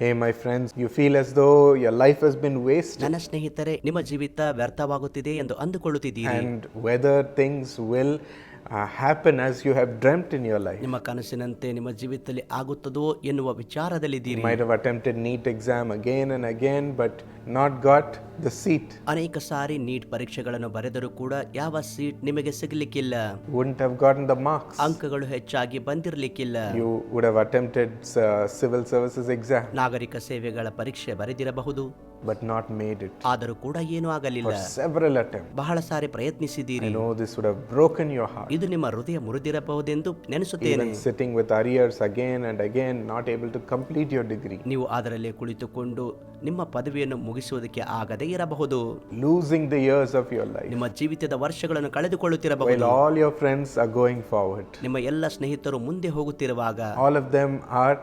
Hey, my friends, you feel as though your life has been wasted ನನ್ನ ಸ್ನೇಹಿತರೆ ನಿಮ್ಮ ಜೀವಿತ ವ್ಯರ್ಥವಾಗುತ್ತಿದೆ ಎಂದು ಅಂದುಕೊಳ್ಳುತ್ತಿದ್ದೀರಿ and whether things will uh, as you have dreamt in in life life. ನಿಮ್ಮ ಕನಸಿನಂತೆ ನಿಮ್ಮ ಜೀವಿತದಲ್ಲಿ ಆಗುತ್ತದೋ ಎನ್ನುವ ವಿಚಾರದಲ್ಲಿ ವಿಚಾರದಲ್ಲಿದ್ದೀರಿ might have attempted NEET exam again and again, but not got the seat. ಅನೇಕ ಸಾರಿ ನೀಟ್ ಪರೀಕ್ಷೆಗಳನ್ನು ಬರೆದರೂ ಕೂಡ ಯಾವ ಸೀಟ್ ನಿಮಗೆ ಸಿಗಲಿಕ್ಕಿಲ್ಲ won't have gotten the marks. ಅಂಕಗಳು ಹೆಚ್ಚಾಗಿ ಬಂದಿರಲಿಕ್ಕಿಲ್ಲ You would have attempted civil civil services exam, ನಾಗರಿಕ ಸೇವೆಗಳ ಪರೀಕ್ಷೆ ಬರೆದಿರಬಹುದು but not made it. ಆದರೂ ಕೂಡ ಏನೂ ಆಗಲಿಲ್ಲ For several attempts. ಬಹಳ ಸಾರಿ I ಪ್ರಯತ್ನಿಸಿದ್ದೀರಿ know this would have broken your heart. ಇದು ನಿಮ್ಮ ಹೃದಯ ಮುರಿದಿರಬಹುದೆಂದು ನೆನೆಸುತ್ತೇನೆ sitting with arrears again and again, not able to complete your degree. ನೀವು ಅದರಲ್ಲೇ ಕುಳಿತುಕೊಂಡು ನಿಮ್ಮ ಪದವಿಯನ್ನು ಮುಗಿಸುವುದಕ್ಕೆ ಆಗದೇ ಇರಬಹುದು Losing the years of your life. ನಿಮ್ಮ ಜೀವಿತದ ವರ್ಷಗಳನ್ನು ಕಳೆದುಕೊಳ್ಳುತ್ತಿರಬಹುದು While all your friends are going forward. ನಿಮ್ಮ ಎಲ್ಲ ಸ್ನೇಹಿತರು ಮುಂದೆ ಹೋಗುತ್ತಿರುವಾಗ All of them are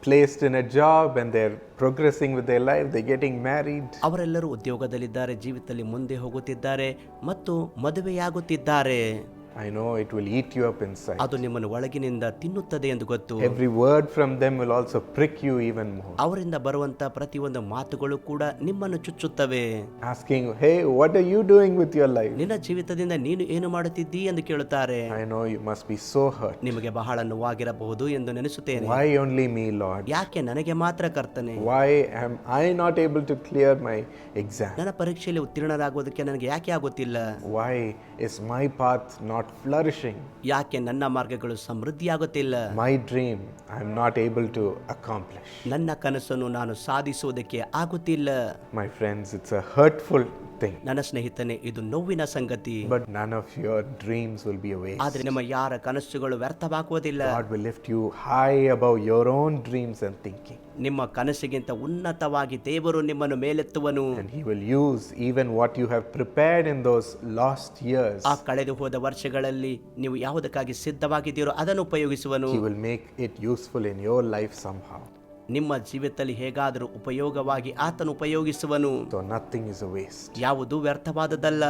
placed in a job and they progressing with the life they getting married ಅವರೆಲ್ಲರೂ ಉದ್ಯೋಗದಲ್ಲಿದ್ದಾರೆ, ಜೀವಿತದಲ್ಲಿ ಮುಂದೆ ಹೋಗುತ್ತಿದ್ದಾರೆ ಮತ್ತು ಮದುವೆಯಾಗುತ್ತಿದ್ದಾರೆ. I know it will eat you up inside. ಅದು ನಿಮ್ಮನ್ನು ಒಳಗಿನಿಂದ ತಿನ್ನುತ್ತದೆ ಎಂದು ಗೊತ್ತು every word from them will also prick you even more. ಅವರಿಂದ ಬರುವಂತ ಪ್ರತಿಯೊಂದು ಮಾತುಗಳು ಕೂಡ ನಿಮ್ಮನ್ನು ಚುಚ್ಚುತ್ತವೆ asking hey what are you doing with your life ನಿನ್ನ ಜೀವಿತದಿಂದ ನೀನು ಏನು ಮಾಡುತ್ತಿದ್ದೀ ಎಂದು ಕೇಳುತ್ತಾರೆ I know you must be so hurt. ನಿಮಗೆ ಬಹಳ ನೋವಾಗಿರಬಹುದು ಎಂದು ನೆನೆಸುತ್ತೇನೆ ವೈ only me, Lord? ಯಾಕೆ ನನಗೆ ಮಾತ್ರ ಕರ್ತನೆ Why am I not able to clear my exam ನನ್ನ ಪರೀಕ್ಷೆಯಲ್ಲಿ ಉತ್ತೀರ್ಣರಾಗುವುದಕ್ಕೆ ನನಗೆ ಯಾಕೆ ಆಗುತ್ತಿಲ್ಲ Why my my path not flourishing? ಯಾಕೆ ನನ್ನ ಮಾರ್ಗಗಳು ಸಮೃದ್ಧಿಯಾಗುತ್ತಿಲ್ಲ My dream ಆಮ್ not able to accomplish. ನನ್ನ ಕನಸನ್ನು ನಾನು ಸಾಧಿಸುವುದಕ್ಕೆ ಆಗುತ್ತಿಲ್ಲ My friends, it's a hurtful thing. ನನ್ನ ಸ್ನೇಹಿತನೇ ಇದು ನೋವಿನ ಸಂಗತಿ But none of your dreams will be a waste. ಆದ್ರೆ ನಿಮ್ಮ ಯಾರ ಕನಸುಗಳು ವ್ಯರ್ಥವಾಗುವುದಿಲ್ಲ God will lift you high above your own dreams and thinking. ನಿಮ್ಮ ಕನಸಿಗಿಂತ ಉನ್ನತವಾಗಿ ದೇವರು ನಿಮ್ಮನ್ನು ಮೇಲೆತ್ತುವನು And He will use even what you have prepared in those lost years. ಆ ಕಳೆದು ಹೋದ ವರ್ಷಗಳಲ್ಲಿ ನೀವು ಯಾವುದಕ್ಕಾಗಿ ಸಿದ್ಧವಾಗಿದ್ದೀರೋ ಅದನ್ನು ಉಪಯೋಗಿಸುವನು He will make it useful in your life somehow. ನಿಮ್ಮ ಜೀವಿತದಲ್ಲಿ ಹೇಗಾದರೂ ಉಪಯೋಗವಾಗಿ ಆತನು ಉಪಯೋಗಿಸುವನು. ನಥಿಂಗ್ ಇಸ್ ವೇಸ್ಟ್ ಯಾವುದು ವ್ಯರ್ಥವಾದದಲ್ಲ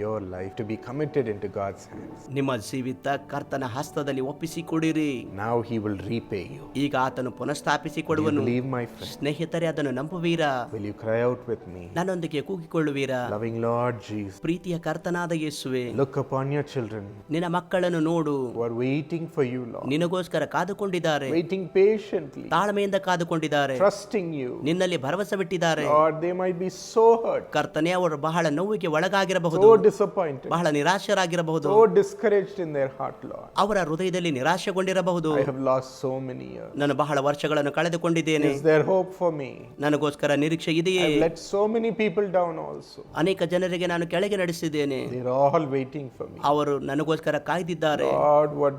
your life to be committed God's hands ನಿಮ್ಮ ಜೀವಿತ ಕರ್ತನ ಹಸ್ತದಲ್ಲಿ ಒಪ್ಪಿಸಿ ಕೊಡಿರಿ now he will repay you ಈಗ ಆತನು ಪುನಃಸ್ಥಾಪಿಸಿ ಕೊಡುವನು. ಲೀವ್ ಮೈ ಫ್ರೆಂಡ್ ಸ್ನೇಹಿತರೆ ಅದನ್ನು ನಂಬುವೀರಾ? Will you cry out with me ನನ್ನೊಂದಿಗೆ ಕೂಗಿಕೊಳ್ಳುವೀರಾ? ಲವಿಂಗ್ ಲಾರ್ಡ್ ಜೀಸ್ ಪ್ರೀತಿಯ ಕರ್ತನಾದ ಯೇಸುವೇ. ಲುಕ್ ಅಪಾನ್ ಯುವರ್ ಚಿಲ್ಡ್ರನ್ ನಿನ್ನ ಮಕ್ಕಳನ್ನು ನೋಡು. Are waiting for you Lord ನಿನಗೋಸ್ಕರ ಕಾದುಕೊಂಡಿದ್ದಾರೆ. ವೇಟಿಂಗ್ ಪೇಷಂಟ್ಲಿ ತಾಳ್ಮೆಯಿಂದ ಕಾದು ಕಳೆದುಕೊಂಡಿದ್ದಾರೆ ಟ್ರಸ್ಟಿಂಗ್ ಯು ನಿನ್ನಲ್ಲಿ ಭರವಸೆ ಬಿಟ್ಟಿದ್ದಾರೆ. Are they might be so hurt ಕರ್ತನೇ ಅವರು ಬಹಳ ನೋವಿಗೆ ಒಳಗಾಗಿರಬಹುದು. ಬಹಳ ನಿರಾಶರಾಗಿರಬಹುದು. ಇನ್ देयर ಲಾರ್ಡ್ ಅವರ ಹೃದಯದಲ್ಲಿ ನಿರಾಶೆಗೊಂಡಿರಬಹುದು. I have lost so many ನಾನು ಬಹಳ ವರ್ಷಗಳನ್ನು ಕಳೆದುಕೊಂಡಿದ್ದೇನೆ. ಇಸ್ ಹೋಪ್ ಫಾರ್ ಮೀ ನನಗೋಸ್ಕರ ನಿರೀಕ್ಷೆ ಇದೆಯೇ? I let so many people down also ಅನೇಕ ಜನರಿಗೆ ನಾನು ಕೆಳಗೆ ನಡೆಸಿದ್ದೇನೆ. They are all waiting for me ಅವರು ನನಗೋಸ್ಕರ ಕಾಯ್ದಿದ್ದಾರೆ. ಲಾರ್ಡ್ ವಾಟ್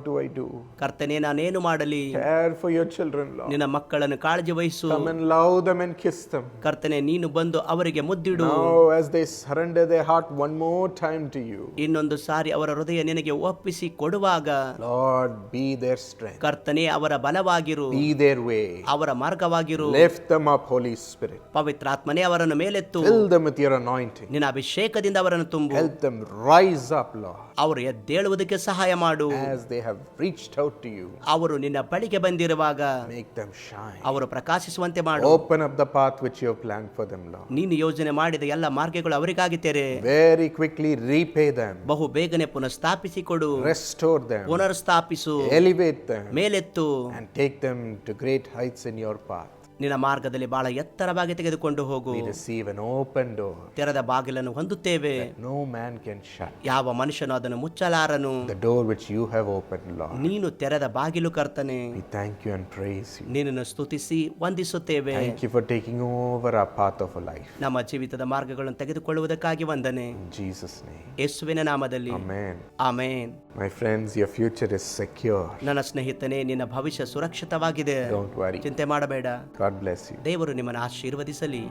ಕರ್ತನೇ ನಾನು ಏನು ಮಾಡಲಿ? Care for your children Lord ನಿನ್ನ ಮಕ್ಕಳನ್ನು ಕಾಳಜಿ ವಹಿಸು Come and love them and kiss them. ಕರ್ತನೆ ನೀನು ಬಂದು ಅವರಿಗೆ ಮುದ್ದಿಡು Now, as they surrender their heart one more time to you, ಇನ್ನೊಂದು ಸಾರಿ ಅವರ ಹೃದಯ ನಿನಗೆ ಒಪ್ಪಿಸಿ ಕೊಡುವಾಗ Lord, be their strength, ಕರ್ತನೆ ಅವರ ಬಲವಾಗಿರು be their way. ಅವರ ಮಾರ್ಗವಾಗಿರು Lift them up, Holy Spirit. ಪವಿತ್ರಾತ್ಮನೇ ಅವರನ್ನು ಮೇಲೆತ್ತು Fill them with your anointing. ನಿನ್ನ ಅಭಿಷೇಕದಿಂದ ಅವರನ್ನು ತುಂಬು Help them rise up, Lord, ಅವರು ಎದ್ದೇಳುವುದಕ್ಕೆ ಸಹಾಯ ಮಾಡು as they have reached out to you. ಅವರು ನಿನ್ನ ಬಳಿಗೆ ಬಂದಿರುವಾಗ Make them shine. ಅವರು ಅವರು ಪ್ರಕಾಶಿಸುವಂತೆ ಮಾಡು. Open up the path which you plan for them Lord ನೀನು ಯೋಜನೆ ಮಾಡಿದ ಎಲ್ಲ ಮಾರ್ಗಗಳು ಅವರಿಗಾಗಿ ತೆರೆ. ವೆರಿ ಕ್ವಿಕ್ಲಿ ರೀಪೇ ದಮ್ ಬಹು ಬೇಗನೆ ಪುನಃ ಸ್ಥಾಪಿಸಿ ಕೊಡು ರೆಸ್ಟೋರ್ ದಮ್ ಪುನರ್ ಸ್ಥಾಪಿಸು elevate ಮೇಲೆತ್ತು. And take them to great heights in your path ನಿನ್ನ ಮಾರ್ಗದಲ್ಲಿ ಬಹಳ ಎತ್ತರವಾಗಿ ತೆಗೆದುಕೊಂಡು ಹೋಗು. ತೆರೆದ ಬಾಗಿಲನ್ನು ಹೊಂದುತ್ತೇವೆ. ನೋ ಮ್ಯಾನ್ ಕ್ಯಾನ್ ಶಟ್ ಯಾವ ಮನುಷ್ಯನು ಅದನ್ನು ಮುಚ್ಚಲಾರನು. The door which you have open Lord ನೀನು ತೆರೆದ ಬಾಗಿಲು ಕರ್ತನೆ. Thank you and praise you ನಿನ್ನನ್ನು ಸ್ತುತಿಸಿ ವಂದಿಸುತ್ತೇವೆ. Thank you for taking over a path of life ನಮ್ಮ ಜೀವಿತದ ಮಾರ್ಗಗಳನ್ನು ತೆಗೆದುಕೊಳ್ಳುವುದಕ್ಕಾಗಿ ವಂದನೆ. ಜೀಸಸ್ ನೇ ಯೇಸುವಿನ ನಾಮದಲ್ಲಿ. Amen amen. My friends your future is secure ನನ್ನ ಸ್ನೇಹಿತನೇ ನಿನ್ನ ಭವಿಷ್ಯ ಸುರಕ್ಷಿತವಾಗಿದೆ. ಡೋಂಟ್ ವರಿ ಚಿಂತೆ ಮಾಡಬೇಡ. God ಬ್ಲೆಸ್ ಯು ದೇವರು ನಿಮ್ಮನ್ನು ಆಶೀರ್ವದಿಸಲಿ.